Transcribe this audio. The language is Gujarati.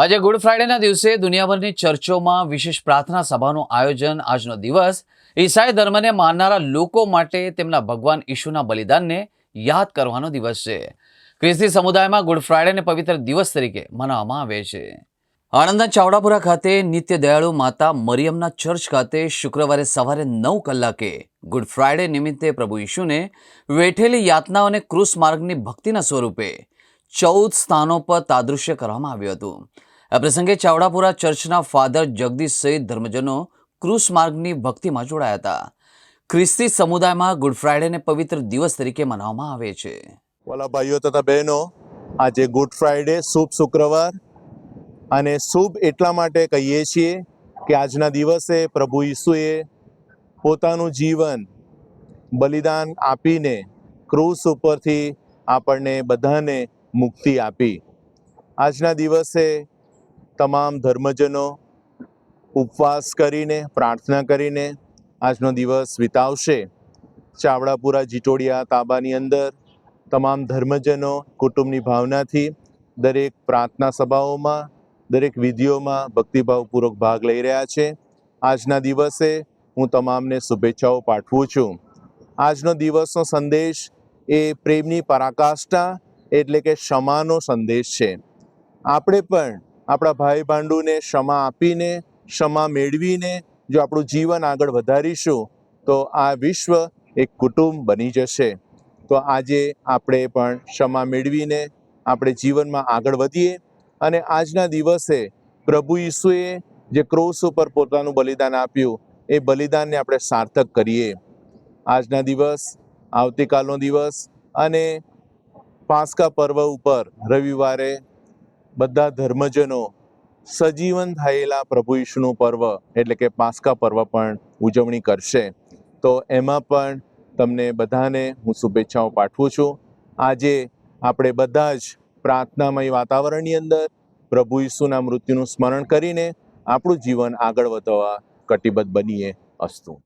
આજે ગુડ ફ્રાઇડેના દિવસે દુનિયાભરની ચર્ચોમાં વિશેષ પ્રાર્થના સભાનું આયોજન આજનો દિવસ. ઈસાઈ ધર્મને માનનારા લોકો માટે તેમના ભગવાન ઈશુના બલિદાનને યાદ કરવાનો દિવસ છે. ખ્રિસ્તી સમુદાયમાં ગુડ ફ્રાઇડેને પવિત્ર દિવસ તરીકે મનાવવામાં આવે છે. આણંદના ચાવડાપુરા ખાતે નિત્ય દયાળુ માતા મરિયમના ચર્ચ ખાતે શુક્રવારે સવારે નવ કલાકે ગુડ ફ્રાઇડે નિમિત્તે પ્રભુ ઈશુને વેઠેલી યાતનાઓને ક્રુસ માર્ગની ભક્તિના સ્વરૂપે ચૌદ સ્થાનો પર તાદૃશ્ય કરવામાં આવ્યું હતું. આ પ્રસંગે ચાવડાપુરા ચર્ચના ફાધર જગદીશ સહિત ધર્મજનો ક્રુસ માર્ગની ભક્તિમાં જોડાયા હતા. ખ્રિસ્તી સમુદાયમાં ગુડ ફ્રાઇડેને પવિત્ર દિવસ તરીકે મનાવવામાં આવે છે. વાલા ભાઈઓ તથા બહેનો, આજે ગુડ ફ્રાઈડે શુભ શુક્રવાર અને શુભ એટલા માટે કહીએ છીએ કે આજના દિવસે પ્રભુ ઈસુએ પોતાનું જીવન બલિદાન આપીને ક્રૂસ ઉપરથી આપણને બધાને મુક્તિ આપી. આજના દિવસે તમામ ધર્મજનો ઉપવાસ કરીને, પ્રાર્થના કરીને આજનો દિવસ વિતાવશે. ચાવડાપુરા, જીટોડિયા, તાબાની અંદર તમામ ધર્મજનો કુટુંબની ભાવનાથી દરેક પ્રાર્થના સભાઓમાં, દરેક વિધિઓમાં ભક્તિભાવપૂર્વક ભાગ લઈ રહ્યા છે. આજના દિવસે હું તમામને શુભેચ્છાઓ પાઠવું છું. આજનો દિવસનો સંદેશ એ પ્રેમની પરાકાષ્ઠા એટલે કે ક્ષમાનો સંદેશ છે. આપણે પણ આપણા ભાઈ ભાંડુને ક્ષમા આપીને, ક્ષમા મેળવીને જો આપણું જીવન આગળ વધારીશું, તો આ વિશ્વ એક કુટુંબ બની જશે. તો આજે આપણે પણ ક્ષમા મેળવીને આપણે જીવનમાં આગળ વધીએ અને આજના દિવસે પ્રભુ ઈસુએ જે ક્રોસ ઉપર પોતાનું બલિદાન આપ્યું, એ બલિદાનને આપણે સાર્થક કરીએ. આજના દિવસ, આવતીકાલનો દિવસ અને પાસ્કા પર્વ ઉપર રવિવારે બધા ધર્મજનો સજીવન થયેલા પ્રભુ ઈશુનું પર્વ, એટલે કે પાસ્કા પર્વ પણ ઉજવણી કરશે. તો એમાં પણ તમને બધાને હું શુભેચ્છાઓ પાઠવું છું. આજે આપણે બધા જ પ્રાર્થનામય વાતાવરણની અંદર પ્રભુ ઈસુના મૃત્યુનું સ્મરણ કરીને આપણું જીવન આગળ વધવા કટિબદ્ધ બનીએ અસ્તુ.